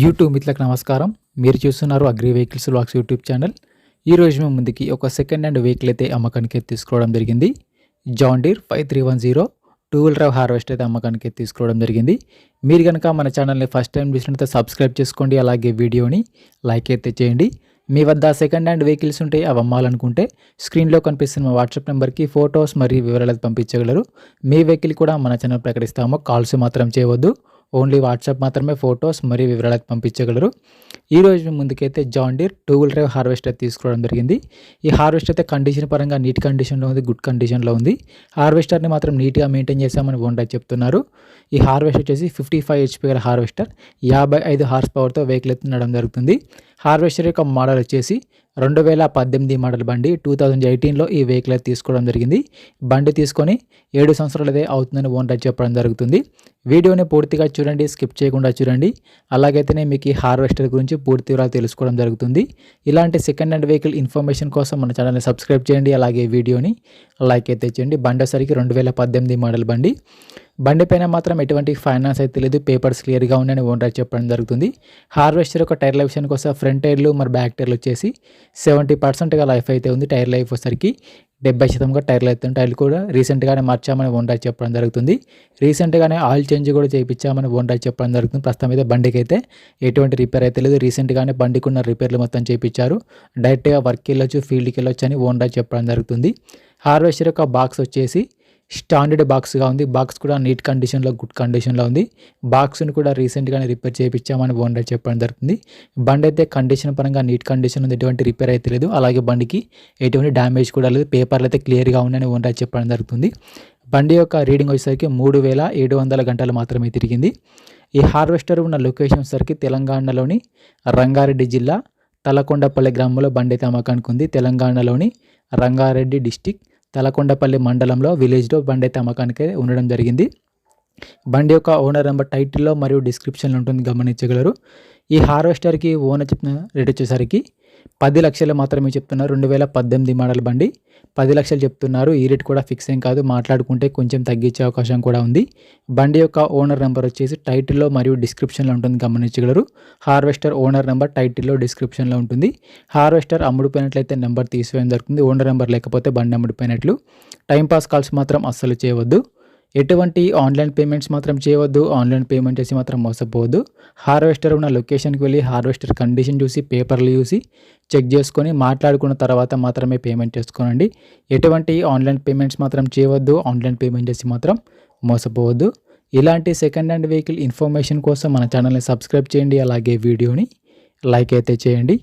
YouTube మిత్రులకు నమస్కారం. మీరు చూస్తున్నారు అగ్రి వెహికల్స్ లాక్స్ యూట్యూబ్ ఛానల్ ఈ రోజు మేము ముందుకి ఒక సెకండ్ హ్యాండ్ వెహికల్ అయితే అమ్మకానికి అయితే తీసుకోవడం జరిగింది. John Deere five three one zero two wheeler drive harvest అయితే అమ్మకానికి అయితే తీసుకోవడం జరిగింది. మీరు కనుక మన ఛానల్ని ఫస్ట్ టైం చూసినట్లయితే సబ్స్క్రైబ్ చేసుకోండి అలాగే వీడియోని లైక్ అయితే చేయండి. మీ వద్ద సెకండ్ హ్యాండ్ వెహికల్స్ ఉంటే అవి అమ్మాలనుకుంటే స్క్రీన్లో కనిపిస్తున్న మా వాట్సాప్ నెంబర్కి ఫొటోస్ మరియు వివరాలు పంపించగలరు. మీ వెహికల్ కూడా మన ఛానల్ ప్రకటిస్తాము కాల్స్ మాత్రం చేయవద్దు. ఓన్లీ వాట్సాప్ మాత్రమే ఫొటోస్ మరియు వివరాలకు పంపించగలరు. ఈ రోజు ముందుకైతే John Deere two wheel drive harvester తీసుకోవడం జరిగింది. ఈ హార్వెస్టర్ అయితే కండిషన్ పరంగా నీట్ కండిషన్లో ఉంది గుడ్ కండిషన్లో ఉంది. హార్వెస్టర్ని మాత్రం నీట్గా మెయింటైన్ చేశామని ఓనర్ చెప్తున్నారు. ఈ హార్వెస్టర్ వచ్చేసి ఫిఫ్టీ ఫైవ్ హెచ్పీ గల హార్వెస్టర్ యాభై ఐదు హార్స్ పవర్తో వెహికల్ ఎత్తుండడం జరుగుతుంది. హార్వెస్టర్ యొక్క మోడల్ వచ్చేసి రెండు వేల పద్దెనిమిది మోడల్ బండి టూ థౌజండ్ ఎయిటీన్లో ఈ వెహికల్ తీసుకోవడం జరిగింది. బండి తీసుకొని ఏడు సంవత్సరాలదే అవుతుందని ఓనర్ చెప్పడం జరుగుతుంది. వీడియోని పూర్తిగా చూడండి స్కిప్ చేయకుండా చూడండి. అలాగైతేనే మీకు ఈ హార్వెస్టర్ గురించి పూర్తి వివరాలు తెలుసుకోవడం జరుగుతుంది. ఇలాంటి సెకండ్ హ్యాండ్ వెహికల్ ఇన్ఫర్మేషన్ కోసం మన ఛానల్ని సబ్స్క్రైబ్ చేయండి అలాగే వీడియోని లైక్ అయితే చేయండి. బండి సరికి రెండు వేల పద్దెనిమిది మోడల్ బండి. బండి పైన మాత్రం ఎటువంటి ఫైనాన్స్ అయితే లేదు పేపర్స్ క్లియర్గా ఉన్నాయని ఓనర్ చెప్పడం జరుగుతుంది. హార్వెస్టర్ ఒక టైర్ లైఫ్ విషయానికి వస్తే ఫ్రంట్ టైర్లు మరి బ్యాక్ టైర్లు వచ్చేసి సెవెంటీ పర్సెంట్గా లైఫ్ అయితే ఉంది టైర్ లైఫ్ వచ్చేసరికి. డెబ్బై శాతంగా టైర్లు అయితే టైర్లు కూడా రీసెంట్గానే మార్చామని ఓనర్ చెప్పడం జరుగుతుంది. రీసెంట్గానే ఆయిల్ చేంజ్ కూడా చేయించామని ఓనర్ చెప్పడం జరుగుతుంది. ప్రస్తుతం అయితే బండికి అయితే ఎటువంటి రిపేర్ అయితే లేదు. రీసెంట్గానే బండికి ఉన్న రిపేర్లు మొత్తం చేయించారు. డైరెక్ట్గా వర్క్కి వెళ్ళొచ్చు ఫీల్డ్కి వెళ్ళొచ్చు అని ఓనర్ చెప్పడం జరుగుతుంది. హార్వెస్టర్ యొక్క బాక్స్ వచ్చేసి స్టాండర్డ్ బాక్స్గా ఉంది. బాక్స్ కూడా నీట్ కండిషన్లో గుడ్ కండిషన్లో ఉంది. బాక్స్ని కూడా రీసెంట్గానే రిపేర్ చేయించామని ఓనర్ చెప్పడం జరుగుతుంది. బండి అయితే కండిషన్ పరంగా నీట్ కండిషన్ ఉంది. ఎటువంటి రిపేర్ అయితే లేదు. అలాగే బండికి ఎటువంటి డ్యామేజ్ కూడా లేదు. పేపర్లు అయితే క్లియర్గా ఉన్నాయని ఓనర్ చెప్పడం జరుగుతుంది. బండి యొక్క రీడింగ్ వచ్చేసరికి మూడు వేల ఏడు వందల గంటలు మాత్రమే తిరిగింది. ఈ హార్వెస్టర్ ఉన్న లొకేషన్ వచ్చేసరికి తెలంగాణలోని రంగారెడ్డి జిల్లా తలకొండపల్లి గ్రామంలో బండి అయితే అమ్మకానికి ఉంది. తెలంగాణలోని రంగారెడ్డి డిస్టిక్ తలకొండపల్లి మండలంలో విలేజ్లో బండి అయితే అమ్మకానికి ఉండడం జరిగింది. బండి యొక్క ఓనర్ నెంబర్ టైటిల్లో మరియు డిస్క్రిప్షన్లో ఉంటుంది గమనించగలరు. ఈ హార్వెస్టర్కి ఓనర్ చెప్పిన రేట్ వచ్చేసరికి పది లక్షలు మాత్రమే చెప్తున్నారు. రెండు వేల పద్దెనిమిది మోడల్ బండి. పది లక్షలు చెప్తున్నారు. ఈ రేట్ కూడా ఫిక్స్ ఏం కాదు. మాట్లాడుకుంటే కొంచెం తగ్గించే అవకాశం కూడా ఉంది. బండి యొక్క ఓనర్ నెంబర్ వచ్చేసి టైటిల్లో మరియు డిస్క్రిప్షన్లో ఉంటుంది. గమనించగలరు. హార్వెస్టర్ ఓనర్ నెంబర్ టైటిల్లో డిస్క్రిప్షన్లో ఉంటుంది. హార్వెస్టర్ అమ్ముడిపోయినట్లయితే నెంబర్ తీసివేయడం జరుగుతుంది. ఓనర్ నెంబర్ లేకపోతే బండి అమ్ముడిపోయినట్లు. టైంపాస్ కాల్స్ మాత్రం అస్సలు చేయవద్దు. ఎటువంటి ఆన్లైన్ పేమెంట్స్ మాత్రం చేయవద్దు. ఆన్లైన్ పేమెంట్ చేసి మాత్రం మోసపోవద్దు. హార్వెస్టర్ ఉన్న లొకేషన్కి వెళ్ళి హార్వెస్టర్ కండిషన్ చూసి పేపర్లు చూసి చెక్ చేసుకొని మాట్లాడుకున్న తర్వాత మాత్రమే పేమెంట్ చేసుకోనండి. ఎటువంటి ఆన్లైన్ పేమెంట్స్ మాత్రం చేయవద్దు. ఆన్లైన్ పేమెంట్ చేసి మాత్రం మోసపోవద్దు. ఇలాంటి సెకండ్ హ్యాండ్ వెహికల్ ఇన్ఫర్మేషన్ కోసం మన ఛానల్ని సబ్స్క్రైబ్ చేయండి. అలాగే వీడియోని లైక్ అయితే చేయండి.